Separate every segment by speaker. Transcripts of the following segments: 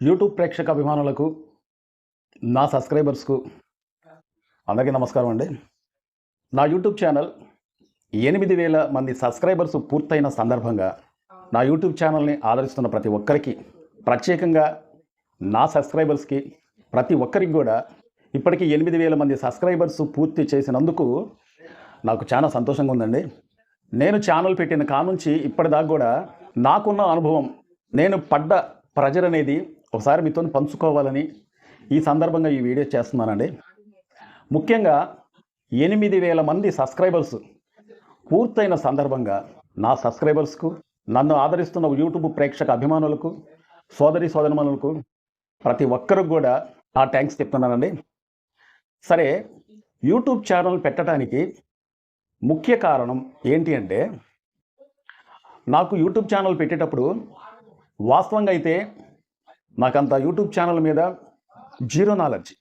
Speaker 1: YouTube ప్రేక్షక అభిమానులకు నా సబ్స్క్రైబర్స్కు అందరికీ నమస్కారం అండి. నా యూట్యూబ్ ఛానల్ ఎనిమిది వేల మంది సబ్స్క్రైబర్స్ పూర్తయిన సందర్భంగా నా యూట్యూబ్ ఛానల్ని ఆదరిస్తున్న ప్రతి ఒక్కరికి ప్రత్యేకంగా నా సబ్స్క్రైబర్స్కి ప్రతి ఒక్కరికి కూడా ఇప్పటికీ ఎనిమిది వేల మంది సబ్స్క్రైబర్స్ పూర్తి చేసినందుకు నాకు చాలా సంతోషంగా ఉందండి. నేను ఛానల్ పెట్టిన కానుంచి ఇప్పటిదాకా కూడా నాకున్న అనుభవం నేను పడ్డ ప్రెజర్ అనేది ఒకసారి మీతో పంచుకోవాలని ఈ సందర్భంగా ఈ వీడియో చేస్తున్నానండి. ముఖ్యంగా ఎనిమిది వేల మంది సబ్స్క్రైబర్స్ పూర్తయిన సందర్భంగా నా సబ్స్క్రైబర్స్కు నన్ను ఆదరిస్తున్న యూట్యూబ్ ప్రేక్షక అభిమానులకు సోదరి సోదరిమణులకు ప్రతి ఒక్కరికి కూడా ఆ థ్యాంక్స్ చెప్తున్నానండి. సరే యూట్యూబ్ ఛానల్ పెట్టడానికి ముఖ్య కారణం ఏంటి అంటే నాకు యూట్యూబ్ ఛానల్ పెట్టేటప్పుడు వాస్తవంగా అయితే నాకంత యూట్యూబ్ ఛానల్ మీద జీరో నాలెడ్జ్.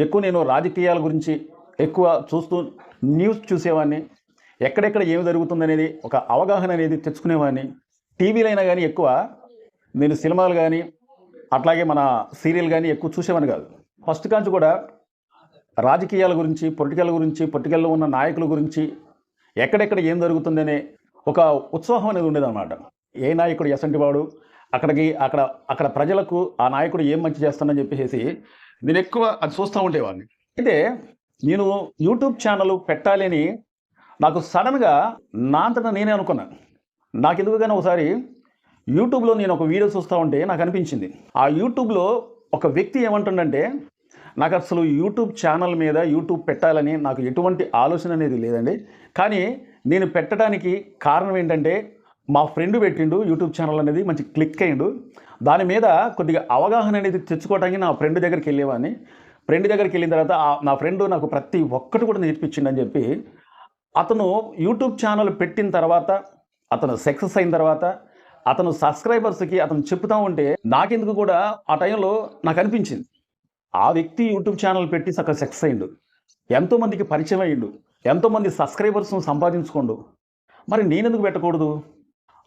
Speaker 1: ఎక్కువ నేను రాజకీయాల గురించి ఎక్కువ చూస్తూ న్యూస్ చూసేవాడిని. ఎక్కడెక్కడ ఏమి జరుగుతుందనేది ఒక అవగాహన అనేది తెచ్చుకునేవాడిని. టీవీలైనా అయినా కానీ ఎక్కువ నేను సినిమాలు కానీ అట్లాగే మన సీరియల్ కానీ ఎక్కువ చూసేవాడిని కాదు. ఫస్ట్ కాంచి కూడా రాజకీయాల గురించి పొలిటికల్ గురించి పొలిటికల్లో ఉన్న నాయకుల గురించి ఎక్కడెక్కడ ఏం జరుగుతుందనే ఒక ఉత్సాహం అనేది ఉండేదన్నమాట. ఏ నాయకుడు ఎసంటి వాడు అక్కడికి అక్కడ అక్కడ ప్రజలకు ఆ నాయకుడు ఏం మంచి చేస్తానని చెప్పేసి నేను ఎక్కువ అది చూస్తూ ఉండేవాడిని. అయితే నేను యూట్యూబ్ ఛానల్ పెట్టాలి అని నాకు సడన్గా నా అంతటా నేనే అనుకున్నాను నాకు ఎందుకు కానీ ఒకసారి యూట్యూబ్లో నేను ఒక వీడియో చూస్తూ ఉంటే నాకు అనిపించింది. ఆ యూట్యూబ్లో ఒక వ్యక్తి ఏమంటుండంటే నాకు అసలు యూట్యూబ్ ఛానల్ మీద యూట్యూబ్ పెట్టాలని నాకు ఎటువంటి ఆలోచన అనేది లేదండి. కానీ నేను పెట్టడానికి కారణం ఏంటంటే మా ఫ్రెండ్ పెట్టిండు యూట్యూబ్ ఛానల్ అనేది మంచి క్లిక్ అయ్యిండు. దాని మీద కొద్దిగా అవగాహన అనేది తెచ్చుకోవడానికి నా ఫ్రెండ్ దగ్గరికి వెళ్ళేవాడిని. ఫ్రెండ్ దగ్గరికి వెళ్ళిన తర్వాత నా ఫ్రెండ్ నాకు ప్రతి ఒక్కటి కూడా నేర్పించిండని చెప్పి అతను యూట్యూబ్ ఛానల్ పెట్టిన తర్వాత అతను సక్సెస్ అయిన తర్వాత అతను సబ్స్క్రైబర్స్కి అతను చెప్తా ఉంటే నాకెందుకు కూడా ఆ టైంలో నాకు అనిపించింది. ఆ వ్యక్తి యూట్యూబ్ ఛానల్ పెట్టి సగం సక్సెస్ అయిండు ఎంతోమందికి పరిచయం అయ్యిండు. ఎంతోమంది సబ్స్క్రైబర్స్ను సంపాదించుకోండు. మరి నేనెందుకు పెట్టకూడదు?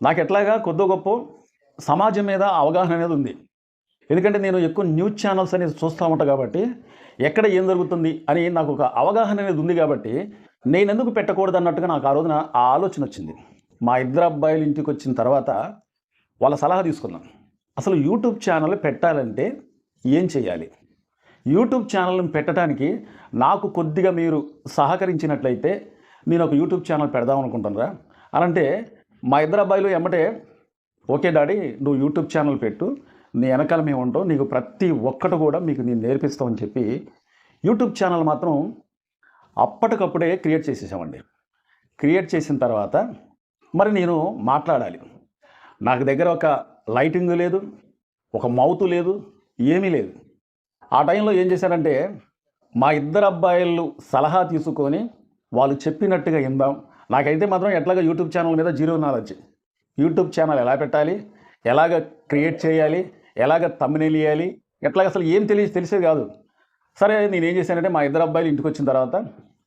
Speaker 1: నాకు ఎట్లాగా కొద్దో గొప్ప సమాజం మీద అవగాహన అనేది ఉంది. ఎందుకంటే నేను ఎక్కువ న్యూస్ ఛానల్స్ అనేది చూస్తూ ఉంటాను కాబట్టి ఎక్కడ ఏం జరుగుతుంది అని నాకు ఒక అవగాహన అనేది ఉంది కాబట్టి నేను ఎందుకు పెట్టకూడదు అన్నట్టుగా నాకు ఆ రోజున ఆ ఆలోచన వచ్చింది. మా ఇద్దరు అబ్బాయిలు ఇంటికి వచ్చిన తర్వాత వాళ్ళ సలహా తీసుకున్నాను అసలు యూట్యూబ్ ఛానల్ పెట్టాలంటే ఏం చేయాలి? యూట్యూబ్ ఛానల్ని పెట్టడానికి నాకు కొద్దిగా మీరు సహకరించినట్లయితే నేను ఒక యూట్యూబ్ ఛానల్ పెడదాం అనుకుంటున్నారా? అనంటే అంటే మా ఇద్దరు అబ్బాయిలు ఎమ్మటే ఓకే డాడీ నువ్వు యూట్యూబ్ ఛానల్ పెట్టు నీ వెనకాల మేము ఉంటాం నీకు ప్రతి ఒక్కటి కూడా మీకు నేను నేర్పిస్తామని చెప్పి యూట్యూబ్ ఛానల్ మాత్రం అప్పటికప్పుడే క్రియేట్ చేసేసామండి. క్రియేట్ చేసిన తర్వాత మరి నేను మాట్లాడాలి. నాకు దగ్గర ఒక లైటింగ్ లేదు ఒక మౌత్ లేదు ఏమీ లేదు. ఆ టైంలో ఏం చేశారంటే మా ఇద్దరు అబ్బాయిలు సలహా తీసుకొని వాళ్ళు చెప్పినట్టుగా ఇందాం నాకైతే మాత్రం ఎట్లాగా యూట్యూబ్ ఛానల్ మీద జీరో నాలెడ్జ్ యూట్యూబ్ ఛానల్ ఎలా పెట్టాలి? ఎలాగ క్రియేట్ చేయాలి? ఎలాగ తమ్మినేలు వేయాలి? ఎట్లాగ అసలు ఏం తెలియ తెలిసేది కాదు. సరే నేను ఏం చేశానంటే మా ఇద్దరు అబ్బాయిలు ఇంటికి వచ్చిన తర్వాత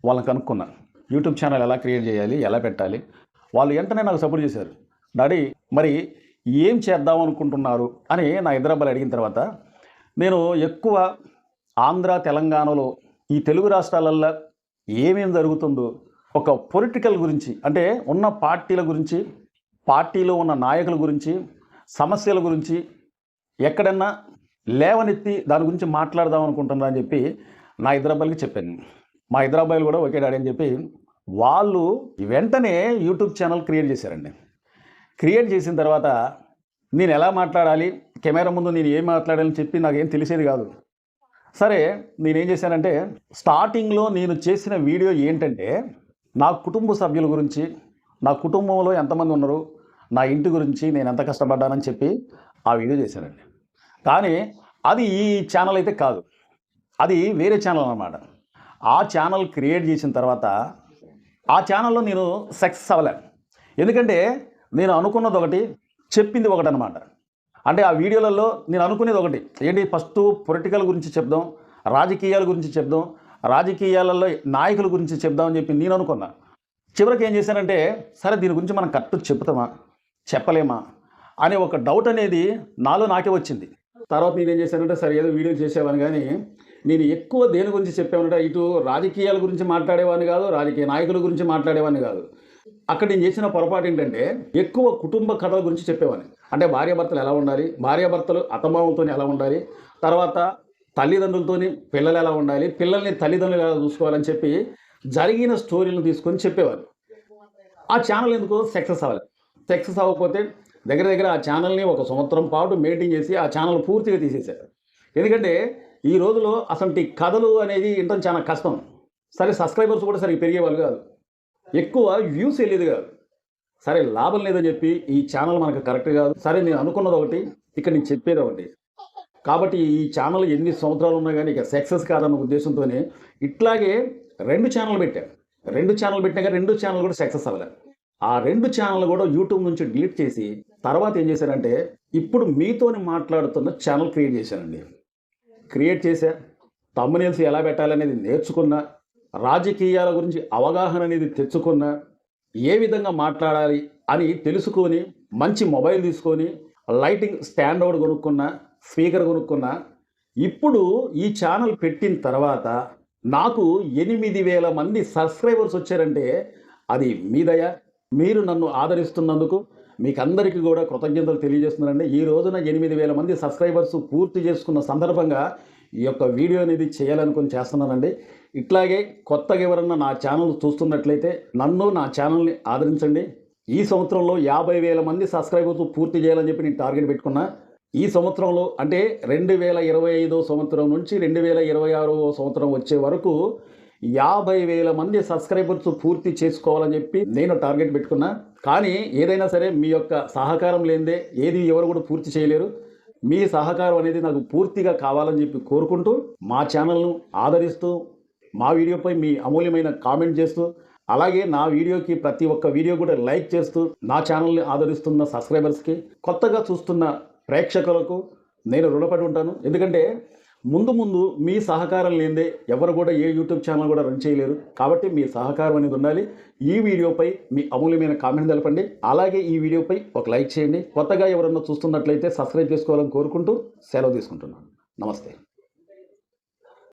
Speaker 1: వాళ్ళని కనుక్కున్నాను యూట్యూబ్ ఛానల్ ఎలా క్రియేట్ చేయాలి? ఎలా పెట్టాలి? వాళ్ళు వెంటనే నాకు సపోర్ట్ చేశారు. డాడీ మరి ఏం చేద్దాం అనుకుంటున్నారు? అని నా ఇద్దరు అబ్బాయిలు అడిగిన తర్వాత నేను ఎక్కువ ఆంధ్ర తెలంగాణలో ఈ తెలుగు రాష్ట్రాలల్లో ఏమేం జరుగుతుందో ఒక పొలిటికల్ గురించి అంటే ఉన్న పార్టీల గురించి పార్టీలో ఉన్న నాయకుల గురించి సమస్యల గురించి ఎక్కడన్నా లేవనెత్తి దాని గురించి మాట్లాడదాం అనుకుంటున్నా అని చెప్పి నా హైదరాబాద్కి చెప్పాను. మా ఇద్దరు కూడా ఒకే డాడీ అని చెప్పి వాళ్ళు వెంటనే యూట్యూబ్ ఛానల్ క్రియేట్ చేశారండి. క్రియేట్ చేసిన తర్వాత నేను ఎలా మాట్లాడాలి కెమెరా ముందు నేను ఏం మాట్లాడాలని చెప్పి నాకేం తెలిసేది కాదు. సరే నేనేం చేశానంటే స్టార్టింగ్లో నేను చేసిన వీడియో ఏంటంటే నా కుటుంబ సభ్యుల గురించి నా కుటుంబంలో ఎంతమంది ఉన్నారు నా ఇంటి గురించి నేను ఎంత కష్టపడ్డానని చెప్పి ఆ వీడియో చేశానండి కానీ అది ఈ ఛానల్ అయితే కాదు. అది వేరే ఛానల్ అన్నమాట. ఆ ఛానల్ క్రియేట్ చేసిన తర్వాత ఆ ఛానల్లో నేను సక్సెస్ అవ్వలేను. ఎందుకంటే నేను అనుకున్నది ఒకటి చెప్పింది ఒకటి అనమాట అంటే ఆ వీడియోలలో నేను అనుకునేది ఒకటి. ఏంటి? ఫస్ట్ పొలిటికల్ గురించి చెప్దాం రాజకీయాల గురించి చెప్దాం రాజకీయాలలో నాయకుల గురించి చెప్దామని చెప్పి నేను అనుకున్నా. చివరికి ఏం చేశానంటే సరే దీని గురించి మనం కరెక్ట్ చెప్తామా చెప్పలేమా? అనే ఒక డౌట్ అనేది నాలో నాకే వచ్చింది. తర్వాత నేను ఏం చేశానంటే సరే ఏదో వీడియో చేసేవాను కానీ నేను ఎక్కువ దేని గురించి చెప్పామంటే ఇటు రాజకీయాల గురించి మాట్లాడేవాడిని కాదు రాజకీయ నాయకుల గురించి మాట్లాడేవాడిని కాదు. అక్కడ నేను చేసిన పొరపాటు ఏంటంటే ఎక్కువ కుటుంబ కథల గురించి చెప్పేవాడిని. అంటే భార్యాభర్తలు ఎలా ఉండాలి? భార్యాభర్తలు అత్తమామలతో ఎలా ఉండాలి? తర్వాత తల్లిదండ్రులతోని పిల్లలు ఎలా ఉండాలి పిల్లల్ని తల్లిదండ్రులు ఎలా చూసుకోవాలని చెప్పి జరిగిన స్టోరీలను తీసుకొని చెప్పేవారు. ఆ ఛానల్ ఎందుకు? సక్సెస్ అవ్వాలి సక్సెస్ అవ్వకపోతే దగ్గర దగ్గర ఆ ఛానల్ని ఒక సంవత్సరం పాటు మెయింటైన్ చేసి ఆ ఛానల్ పూర్తిగా తీసేశారు. ఎందుకంటే ఈ రోజులో అసలు కథలు అనేది వినడం చాలా కష్టం. సరే సబ్స్క్రైబర్స్ కూడా సరిగ్గా పెరిగేవాళ్ళు కాదు. ఎక్కువ వ్యూస్ వెళ్ళేది కాదు. సరే లాభం లేదని చెప్పి ఈ ఛానల్ మనకు కరెక్ట్ కాదు. సరే నేను అనుకున్నది ఒకటి ఇక్కడ నేను చెప్పేది ఒకటి. కాబట్టి ఈ ఛానల్ ఎన్ని సంవత్సరాలు ఉన్నా కానీ ఇక సక్సెస్ కాదన్న ఉద్దేశంతోనే ఇట్లాగే రెండు ఛానల్ పెట్టాను రెండు ఛానల్ పెట్టాక రెండు ఛానల్ కూడా సక్సెస్ అవ్వలేదు ఆ రెండు ఛానల్ కూడా యూట్యూబ్ నుంచి డిలీట్ చేసి తర్వాత ఏం చేశారంటే ఇప్పుడు మీతోని మాట్లాడుతున్న ఛానల్ క్రియేట్ చేశానండి క్రియేట్ చేశా. తమ్మునేల్స్ ఎలా పెట్టాలనేది నేర్చుకున్నా. రాజకీయాల గురించి అవగాహన అనేది తెచ్చుకున్నా. ఏ విధంగా మాట్లాడాలి అని తెలుసుకొని మంచి మొబైల్ తీసుకొని లైటింగ్ స్టాండ్ అవుట్ కొనుక్కున్నా. స్పీకర్ కొనుక్కున్నా ఇప్పుడు ఈ ఛానల్ పెట్టిన తర్వాత నాకు ఎనిమిది వేల మంది సబ్స్క్రైబర్స్ వచ్చారంటే అది మీ దయ. మీరు నన్ను ఆదరిస్తున్నందుకు మీకు అందరికీ కూడా కృతజ్ఞతలు తెలియజేస్తున్నారండి ఈ రోజున ఎనిమిది వేల మంది సబ్స్క్రైబర్స్ పూర్తి చేసుకున్న సందర్భంగా ఈ యొక్క వీడియో అనేది చేయాలనుకుని చేస్తున్నానండి. ఇట్లాగే కొత్తగా ఎవరన్నా నా ఛానల్ చూస్తున్నట్లయితే నన్ను నా ఛానల్ని ఆదరించండి. ఈ సంవత్సరంలో యాభై వేల మంది సబ్స్క్రైబర్స్ పూర్తి చేయాలని చెప్పి నేను టార్గెట్ పెట్టుకున్నా. ఈ సంవత్సరంలో అంటే రెండు వేల ఇరవై ఐదో సంవత్సరం నుంచి రెండు వేల ఇరవై ఆరో సంవత్సరం వచ్చే వరకు యాభై వేల మంది సబ్స్క్రైబర్స్ పూర్తి చేసుకోవాలని చెప్పి నేను టార్గెట్ పెట్టుకున్నా. కానీ ఏదైనా సరే మీ యొక్క సహకారం లేనిదే ఏది ఎవరు కూడా పూర్తి చేయలేరు. మీ సహకారం అనేది నాకు పూర్తిగా కావాలని చెప్పి కోరుకుంటూ మా ఛానల్ను ఆదరిస్తూ మా వీడియోపై మీ అమూల్యమైన కామెంట్ చేస్తూ అలాగే నా వీడియోకి ప్రతి ఒక్క వీడియో కూడా లైక్ చేస్తూ నా ఛానల్ని ఆదరిస్తున్న సబ్స్క్రైబర్స్కి కొత్తగా చూస్తున్న ప్రేక్షకులకు నేను రుణపడి ఉంటాను. ఎందుకంటే ముందు ముందు మీ సహకారం లేదే ఎవరు కూడా ఏ యూట్యూబ్ ఛానల్ కూడా రన్ చేయలేరు. కాబట్టి మీ సహకారం అనేది ఉండాలి. ఈ వీడియోపై మీ అమూల్యమైన కామెంట్ తెలపండి. అలాగే ఈ వీడియోపై ఒక లైక్ చేయండి. కొత్తగా ఎవరన్నా చూస్తున్నట్లయితే సబ్స్క్రైబ్ చేసుకోవాలని కోరుకుంటూ సెలవు తీసుకుంటున్నాను. నమస్తే.